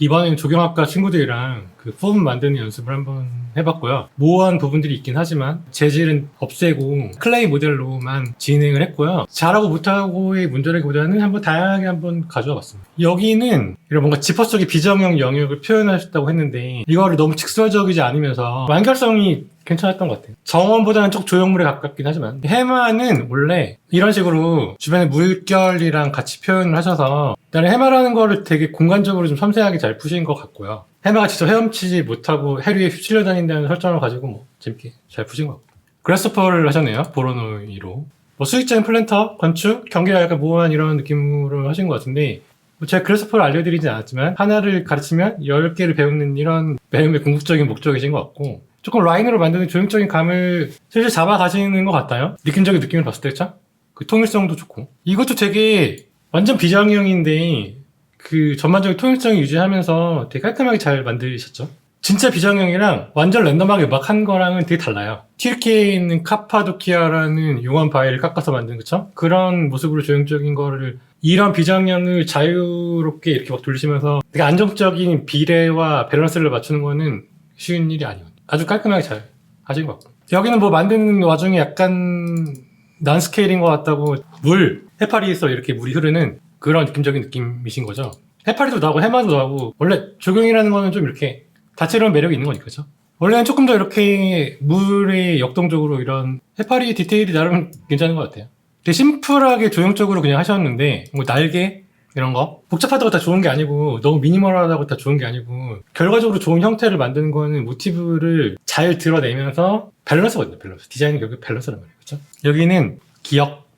이번에는 조경학과 친구들이랑 그 폼 만드는 연습을 한번 해봤고요. 모호한 부분들이 있긴 하지만 재질은 없애고 클레이 모델로만 진행을 했고요. 잘하고 못하고의 문제라기보다는 한번 다양하게 한번 가져와 봤습니다. 여기는 이런 뭔가 지퍼 속의 비정형 영역을 표현하셨다고 했는데 이거를 너무 직설적이지 않으면서 완결성이 괜찮았던 것 같아요. 정원보다는 좀 조형물에 가깝긴 하지만 해마는 원래 이런 식으로 주변에 물결이랑 같이 표현을 하셔서 일단 해마라는 거를 되게 공간적으로 좀 섬세하게 잘 푸신 것 같고요. 해마가 직접 헤엄치지 못하고 해류에 휩쓸려 다닌다는 설정을 가지고 뭐 재밌게 잘 푸신 것 같고 그래스퍼를 하셨네요. 보로노이로 뭐 수익적인 플랜터, 건축, 경계가 약간 모호한 이런 느낌으로 하신 것 같은데 뭐 제가 그래스퍼를 알려드리진 않았지만 하나를 가르치면 10개를 배우는 이런 배움의 궁극적인 목적이신 것 같고 조금 라인으로 만드는 조형적인 감을 슬슬 잡아 가시는 것 같아요. 느낌적인 느낌을 봤을 때 참. 그 통일성도 좋고. 이것도 되게 완전 비정형인데 그 전반적인 통일성을 유지하면서 되게 깔끔하게 잘 만드셨죠. 진짜 비정형이랑 완전 랜덤하게 막 한 거랑은 되게 달라요. 튀르키예에 있는 카파도키아라는 용암 바위를 깎아서 만든 그쵸? 그런 모습으로 조형적인 거를 이런 비정형을 자유롭게 이렇게 막 돌리시면서 되게 안정적인 비례와 밸런스를 맞추는 거는 쉬운 일이 아니에요. 아주 깔끔하게 잘 하신 것 같고. 여기는 뭐 만드는 와중에 약간 난스케일인 것 같다고 물, 해파리에서 이렇게 물이 흐르는 그런 느낌적인 느낌이신 거죠. 해파리도 나오고 해마도 나오고 원래 조경이라는 거는 좀 이렇게 다채로운 매력이 있는 거니까 죠 원래는 조금 더 이렇게 물에 역동적으로 이런 해파리 디테일이 나름 괜찮은 것 같아요. 되게 심플하게 조형적으로 그냥 하셨는데 뭐 날개 이런 거? 복잡하다고 다 좋은 게 아니고 너무 미니멀하다고 다 좋은 게 아니고 결과적으로 좋은 형태를 만드는 거는 모티브를 잘 드러내면서 밸런스거든요 밸런스. 디자인은 결국 밸런스란 말이에요. 그렇죠? 여기는 기억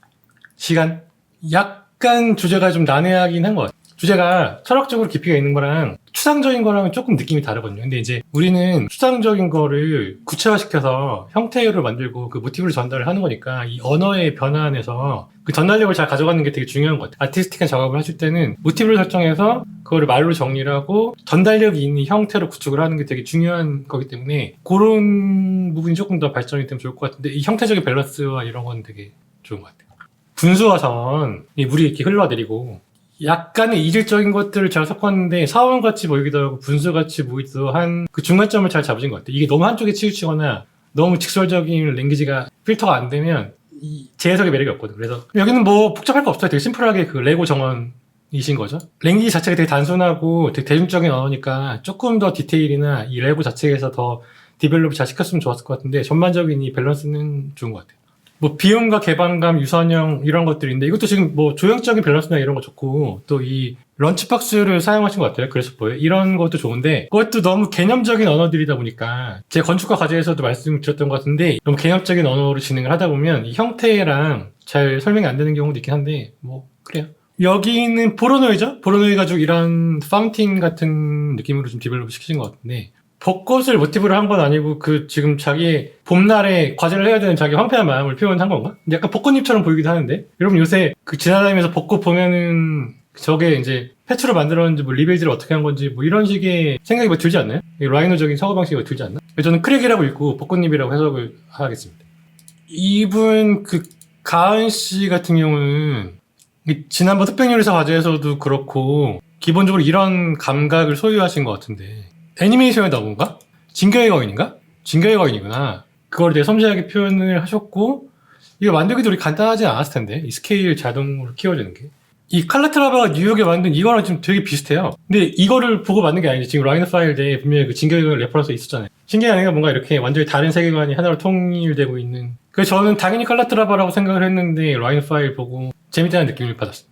시간. 약간 주제가 좀 난해하긴 한 것 같아요. 주제가 철학적으로 깊이가 있는 거랑 추상적인 거랑은 조금 느낌이 다르거든요. 근데 이제 우리는 추상적인 거를 구체화시켜서 형태를 만들고 그 모티브를 전달을 하는 거니까 이 언어의 변화 안에서 그 전달력을 잘 가져가는 게 되게 중요한 것 같아요. 아티스틱한 작업을 하실 때는 모티브를 설정해서 그거를 말로 정리를 하고 전달력이 있는 형태로 구축을 하는 게 되게 중요한 거기 때문에 그런 부분이 조금 더 발전이 되면 좋을 것 같은데 이 형태적인 밸런스와 이런 건 되게 좋은 것 같아요. 분수화선, 이 물이 이렇게 흘러내리고 약간의 이질적인 것들을 잘 섞었는데 사원같이 보이기도 하고 분수같이 보이기도 한 그 중간점을 잘 잡으신 것 같아요. 이게 너무 한쪽에 치우치거나 너무 직설적인 랭귀지가 필터가 안 되면 이 재해석의 매력이 없거든. 그래서 여기는 뭐 복잡할 거 없어요. 되게 심플하게 그 레고 정원이신 거죠. 랭귀지 자체가 되게 단순하고 되게 대중적인 언어니까 조금 더 디테일이나 이 레고 자체에서 더 디벨롭 잘 시켰으면 좋았을 것 같은데 전반적인 이 밸런스는 좋은 것 같아요. 뭐 비용과 개방감, 유선형 이런 것들인데 이것도 지금 뭐 조형적인 밸런스나 이런 거 좋고 또 이 런치박스를 사용하신 것 같아요. 그래서 보여 이런 것도 좋은데 그것도 너무 개념적인 언어들이다 보니까 제 건축과 과제에서도 말씀드렸던 것 같은데 너무 개념적인 언어로 진행을 하다 보면 이 형태랑 잘 설명이 안 되는 경우도 있긴 한데 뭐 그래요. 여기는 보로노이죠? 보로노이 가지고 이런 파운틴 같은 느낌으로 좀 디벨롭 시키신 것 같은데 벚꽃을 모티브로 한 건 아니고 그 지금 자기 봄날에 과제를 해야 되는 자기 황폐한 마음을 표현한 건가? 약간 벚꽃잎처럼 보이기도 하는데 여러분 요새 그 지나다니면서 벚꽃 보면은 저게 이제 패치로 만들었는지 뭐 리빌드를 어떻게 한 건지 뭐 이런 식의 생각이 뭐 들지 않나요? 이 라이노적인 사고 방식이 뭐 들지 않나? 저는 크랙이라고 읽고 벚꽃잎이라고 해석을 하겠습니다. 이분 그 가은 씨 같은 경우는 이 지난번 흑백요리사 과제에서도 그렇고 기본적으로 이런 감각을 소유하신 것 같은데 애니메이션에 나온가? 진격의 거인인가? 진격의 거인이구나. 그걸 되게 섬세하게 표현을 하셨고 이거 만들기도 우리 간단하지 않았을 텐데 이 스케일 자동으로 키워주는 게. 이 칼라트라바가 뉴욕에 만든 이거랑 좀 되게 비슷해요. 근데 이거를 보고 만든 게 아니지. 지금 라이너 파일 에 분명히 그 진격의 거인 레퍼런스 있었잖아요. 애가 뭔가 이렇게 완전히 다른 세계관이 하나로 통일되고 있는. 그래서 저는 당연히 칼라트라바라고 생각을 했는데 라이너 파일 보고 재밌다는 느낌을 받았어요.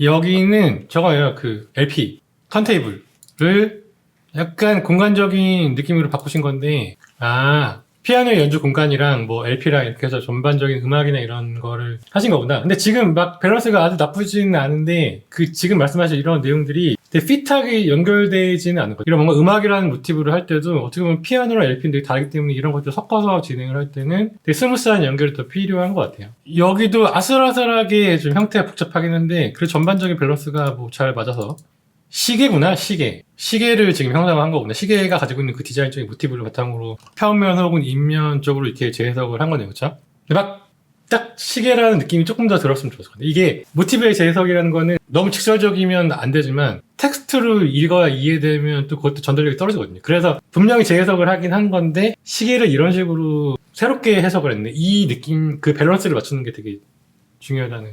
여기는 저거예요. 그 LP 턴테이블을 약간 공간적인 느낌으로 바꾸신 건데, 아, 피아노 연주 공간이랑 뭐 LP랑 이렇게 해서 전반적인 음악이나 이런 거를 하신 거구나. 근데 지금 막 밸런스가 아주 나쁘지는 않은데, 그 지금 말씀하신 이런 내용들이 되게 핏하게 연결되지는 않은 거예요. 이런 뭔가 음악이라는 모티브를 할 때도 어떻게 보면 피아노랑 LP는 되게 다르기 때문에 이런 것들 섞어서 진행을 할 때는 되게 스무스한 연결이 더 필요한 것 같아요. 여기도 아슬아슬하게 좀 형태가 복잡하긴 한데, 그 전반적인 밸런스가 뭐 잘 맞아서 시계구나 시계 시계를 지금 형상화한 거구나 시계가 가지고 있는 그 디자인적인 모티브를 바탕으로 평면 혹은 인면 쪽으로 이렇게 재해석을 한 거네요 그쵸? 막딱 시계라는 느낌이 조금 더 들었으면 좋았을 것 같아요 이게 모티브의 재해석이라는 거는 너무 직설적이면 안 되지만 텍스트 텍스트로 읽어야 이해되면 또 그것도 전달력이 떨어지거든요. 그래서 분명히 재해석을 하긴 한 건데 시계를 이런 식으로 새롭게 해석을 했네. 이 느낌, 그 밸런스를 맞추는 게 되게 중요하다는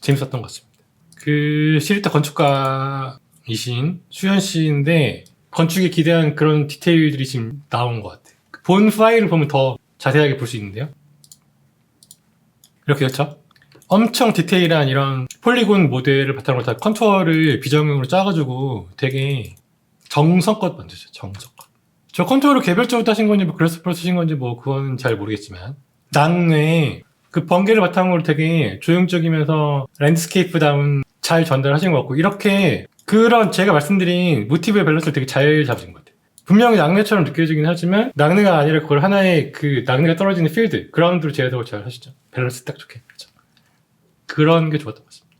재밌었던 것 같습니다. 그 시리타 건축가 이신 수현 씨인데 건축에 기대한 그런 디테일들이 지금 나온 것 같아요. 본 파일을 보면 더 자세하게 볼 수 있는데요. 이렇게 그렇죠? 엄청 디테일한 이런 폴리곤 모델을 바탕으로 다 컨투어를 비정형으로 짜가지고 되게 정성껏 만드죠. 정성껏. 저 컨투어를 개별적으로 따신 건지 뭐 그래서 쓰신 건지 뭐 그건 잘 모르겠지만 낙내 그 번개를 바탕으로 되게 조형적이면서 랜드스케이프다운 잘 전달하신 것 같고 이렇게 그런 제가 말씀드린 모티브의 밸런스를 되게 잘 잡으신 것 같아요. 분명히 낙내처럼 느껴지긴 하지만 낙내가 아니라 그걸 하나의 그 낙내가 떨어지는 필드 그라운드로 재해석을 잘 하시죠. 밸런스 딱 좋게. 그렇죠. 그런 게 좋았던 것 같습니다.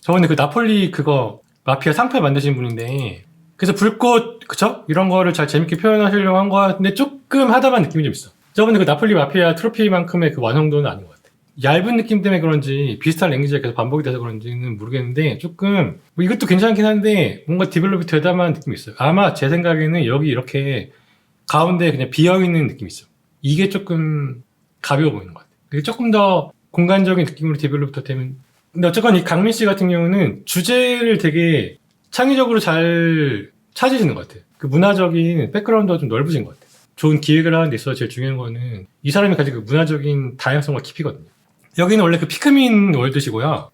저번에 그 나폴리 그거 마피아 상패 만드신 분인데 그래서 불꽃 그쵸? 이런 거를 잘 재밌게 표현하시려고 한 거 같은데 조금 하다만 느낌이 좀 있어. 저번에 그 나폴리 마피아 트로피만큼의 그 완성도는 같아. 얇은 느낌 때문에 그런지 비슷한 랭귀지가 계속 반복이 돼서 그런지는 모르겠는데 조금 뭐 이것도 괜찮긴 한데 뭔가 디벨롭이 되다만 느낌이 있어요. 아마 제 생각에는 여기 이렇게 가운데 그냥 비어있는 느낌이 있어. 이게 조금 가벼워 보이는 것 같아요. 이게 조금 더 공간적인 느낌으로 디벨롭도 되면 근데 어쨌건 이 강민 씨 같은 경우는 주제를 되게 창의적으로 잘 찾으시는 것 같아요. 그 문화적인 백그라운드가 좀 넓으신 것 같아요. 좋은 기획을 하는 데 있어서 제일 중요한 거는 이 사람이 가진 그 문화적인 다양성과 깊이거든요. 여기는 원래 그 피크민 월드시고요.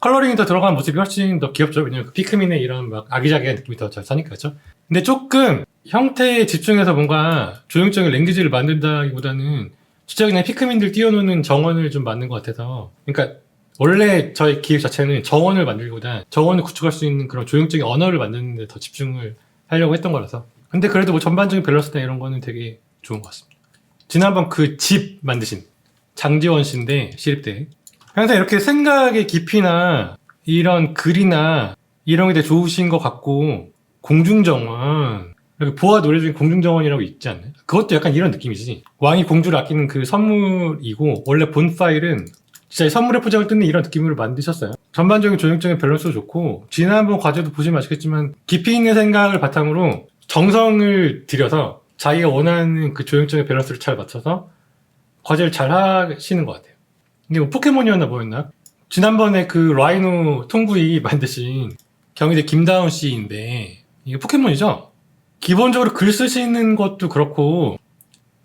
컬러링이 더 들어간 모습이 훨씬 더 귀엽죠. 왜냐면 그 피크민의 이런 막 아기자기한 느낌이 더 잘 사니까, 그죠? 근데 조금 형태에 집중해서 뭔가 조형적인 랭귀지를 만든다기보다는 진짜 그냥 피크민들 띄워놓는 정원을 좀 만든 것 같아서. 그러니까 원래 저희 기획 자체는 정원을 만들기보다 정원을 구축할 수 있는 그런 조형적인 언어를 만드는 데 더 집중을 하려고 했던 거라서. 근데 그래도 뭐 전반적인 밸런스나 이런 거는 되게 좋은 것 같습니다. 지난번 그 집 만드신 장지원 씨인데 시립대. 항상 이렇게 생각의 깊이나 이런 글이나 이런 게 되게 좋으신 것 같고 공중정원 이렇게 보아 노래 중에 공중정원이라고 있지 않나요? 그것도 약간 이런 느낌이지. 왕이 공주를 아끼는 그 선물이고 원래 본 파일은 진짜 선물의 포장을 뜯는 이런 느낌으로 만드셨어요. 전반적인 조형적인 밸런스도 좋고 지난번 과제도 보시면 아시겠지만 깊이 있는 생각을 바탕으로 정성을 들여서 자기가 원하는 그 조형적인 밸런스를 잘 맞춰서 과제를 잘 하시는 것 같아요. 이게 뭐 포켓몬이었나 뭐였나? 지난번에 그 라이노 통구이 만드신 경희대 김다운 씨인데 이게 포켓몬이죠? 기본적으로 글 쓰시는 것도 그렇고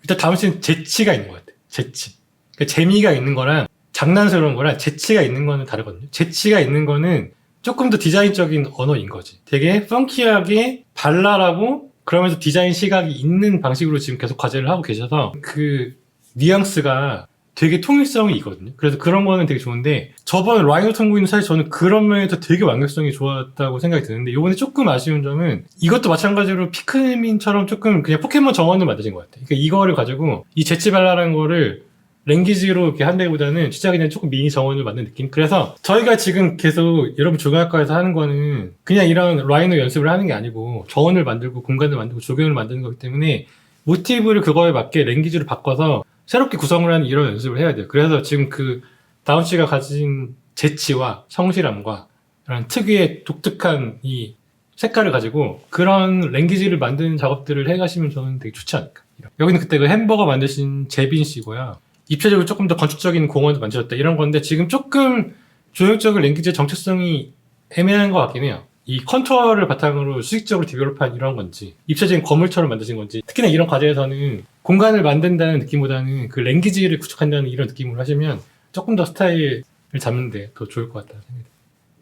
일단 다운 씨는 재치가 있는 것 같아요. 재치. 그러니까 재미가 있는 거랑 장난스러운 거랑 재치가 있는 거는 다르거든요. 재치가 있는 거는 조금 더 디자인적인 언어인 거지. 되게 펑키하게 발랄하고 그러면서 디자인 시각이 있는 방식으로 지금 계속 과제를 하고 계셔서 그 뉘앙스가 되게 통일성이 있거든요. 그래서 그런 거는 되게 좋은데 저번 라이노 탐구인은 사실 저는 그런 면에서 되게 완벽성이 좋았다고 생각이 드는데 이번에 조금 아쉬운 점은 이것도 마찬가지로 피크민처럼 조금 그냥 포켓몬 정원을 만드신 것 같아요. 그러니까 이거를 가지고 이 재치발랄한 거를 랭귀지로 이렇게 한다기보다는 진짜 그냥 조금 미니 정원을 만든 느낌? 그래서 저희가 지금 계속 여러분 조경학과에서 하는 거는 그냥 이런 라이노 연습을 하는 게 아니고 정원을 만들고 공간을 만들고 조경을 만드는 거기 때문에 모티브를 그거에 맞게 랭귀지를 바꿔서 새롭게 구성을 하는 이런 연습을 해야 돼요. 그래서 지금 그 다운 씨가 가진 재치와 성실함과 이런 특유의 독특한 이 색깔을 가지고 그런 랭귀지를 만드는 작업들을 해가시면 저는 되게 좋지 않을까. 여기는 그때 그 햄버거 만드신 재빈 씨고요. 입체적으로 조금 더 건축적인 공원을 만들었다 이런 건데 지금 조금 조형적인 랭귀지의 정체성이 애매한 것 같긴 해요. 이 컨투어를 바탕으로 수직적으로 디벨롭한 이런 건지 입체적인 건물처럼 만드신 건지 특히나 이런 과제에서는 공간을 만든다는 느낌보다는 그 랭귀지를 구축한다는 이런 느낌으로 하시면 조금 더 스타일을 잡는데 더 좋을 것 같다는 생각이 듭니다.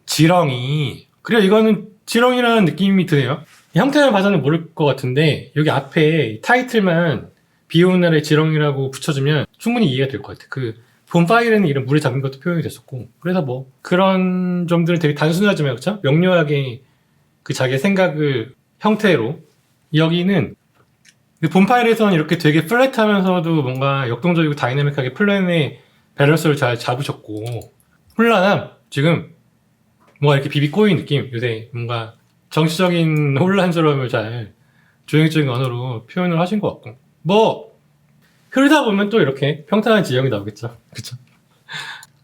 지렁이 그래 이거는 지렁이라는 느낌이 드네요. 형태만 봐서는 모를 것 같은데 여기 앞에 타이틀만 비 오는 날의 지렁이라고 붙여주면 충분히 이해가 될 것 같아요. 그 본 파일에는 이런 물에 잠긴 것도 표현이 됐었고 그래서 뭐 그런 점들은 되게 단순하지만 그렇죠? 명료하게 그 자기의 생각을 형태로. 여기는 본 파일에서는 이렇게 되게 플랫하면서도 뭔가 역동적이고 다이내믹하게 플랜의 밸런스를 잘 잡으셨고 혼란함. 지금 뭔가 이렇게 비비 꼬인 느낌. 요새 뭔가 정치적인 혼란스러움을 잘 조형적인 언어로 표현을 하신 것 같고. 뭐 흐르다 보면 또 이렇게 평탄한 지형이 나오겠죠 그쵸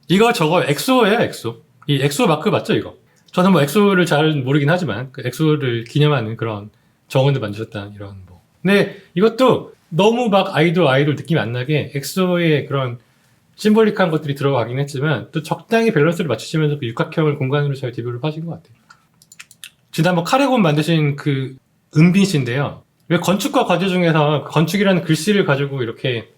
이거 저거 엑소예요 엑소 이 엑소 마크 맞죠 이거 저는 뭐 엑소를 잘 모르긴 하지만 그 엑소를 기념하는 그런 정원을 만드셨다 이런 뭐. 근데 이것도 너무 막 아이돌 아이돌 느낌이 안 나게 엑소의 그런 심볼릭한 것들이 들어가긴 했지만 또 적당히 밸런스를 맞추시면서 그 육각형을 공간으로 잘 디벨롭 하신 것 같아요. 지난번 카레곤 만드신 그 은빈 씨인데요. 왜 건축과 과제 중에서 건축이라는 글씨를 가지고 이렇게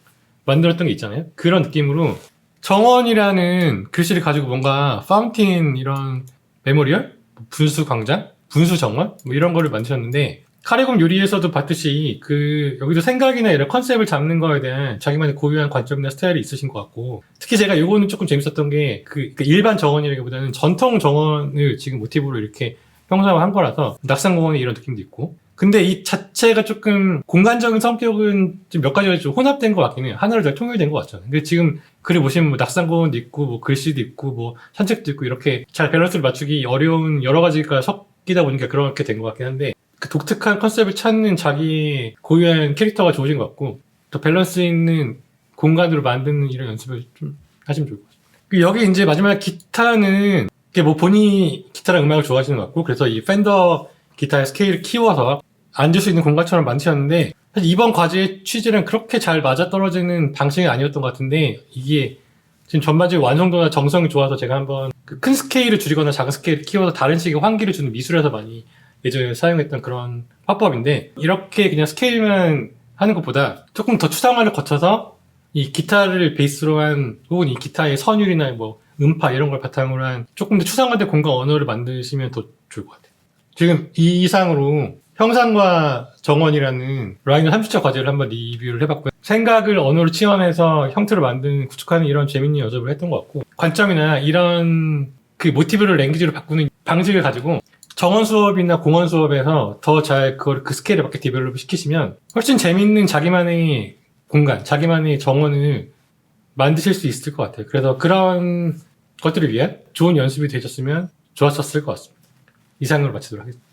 만들었던 게 있잖아요. 그런 느낌으로 정원이라는 글씨를 가지고 뭔가 파운틴 이런 메모리얼, 분수 광장, 분수 정원? 뭐 이런 거를 만드셨는데 카레곰 요리에서도 봤듯이 그 여기도 생각이나 이런 컨셉을 잡는 거에 대한 자기만의 고유한 관점이나 스타일이 있으신 것 같고 특히 제가 요거는 조금 재밌었던 게 그 일반 정원이라기보다는 전통 정원을 지금 모티브로 이렇게 형상화한 거라서 낙산공원의 이런 느낌도 있고 근데 이 자체가 조금 공간적인 성격은 좀 몇 가지가 좀 혼합된 것 같긴 해요. 하나로 잘 통일된 것 같죠. 근데 지금 글을 보시면 뭐 낙산공원도 있고 뭐 글씨도 있고 뭐 산책도 있고 이렇게 잘 밸런스를 맞추기 어려운 여러 가지가 섞이다 보니까 그렇게 된 것 같긴 한데 그 독특한 컨셉을 찾는 자기 고유한 캐릭터가 좋으신 것 같고 또 밸런스 있는 공간으로 만드는 이런 연습을 좀 하시면 좋을 것 같습니다. 그 여기 이제 마지막 기타는 이게 뭐 본인이 기타랑 음악을 좋아하시는 것 같고 그래서 이 팬더 기타의 스케일을 키워서 앉을 수 있는 공간처럼 만드셨는데 사실 이번 과제의 취지랑 그렇게 잘 맞아떨어지는 방식이 아니었던 것 같은데 이게 지금 전반적인 완성도나 정성이 좋아서 제가 한번 그 큰 스케일을 줄이거나 작은 스케일을 키워서 다른 식의 환기를 주는 미술에서 많이 예전에 사용했던 그런 화법인데 이렇게 그냥 스케일만 하는 것보다 조금 더 추상화를 거쳐서 이 기타를 베이스로 한 혹은 이 기타의 선율이나 뭐 음파 이런 걸 바탕으로 한 조금 더 추상화된 공간 언어를 만드시면 더 좋을 것 같아요. 지금 이 이상으로 형상과 정원이라는 라인을 30초 과제를 한번 리뷰를 해봤고요. 생각을 언어로 치환해서 형태로 만드는 구축하는 이런 재밌는 연습을 했던 것 같고 관점이나 이런 그 모티브를 랭귀지로 바꾸는 방식을 가지고 정원 수업이나 공원 수업에서 더 잘 그걸 그 스케일에 맞게 디벨롭 시키시면 훨씬 재밌는 자기만의 공간, 자기만의 정원을 만드실 수 있을 것 같아요. 그래서 그런 것들을 위한 좋은 연습이 되셨으면 좋았었을 것 같습니다. 이상으로 마치도록 하겠습니다.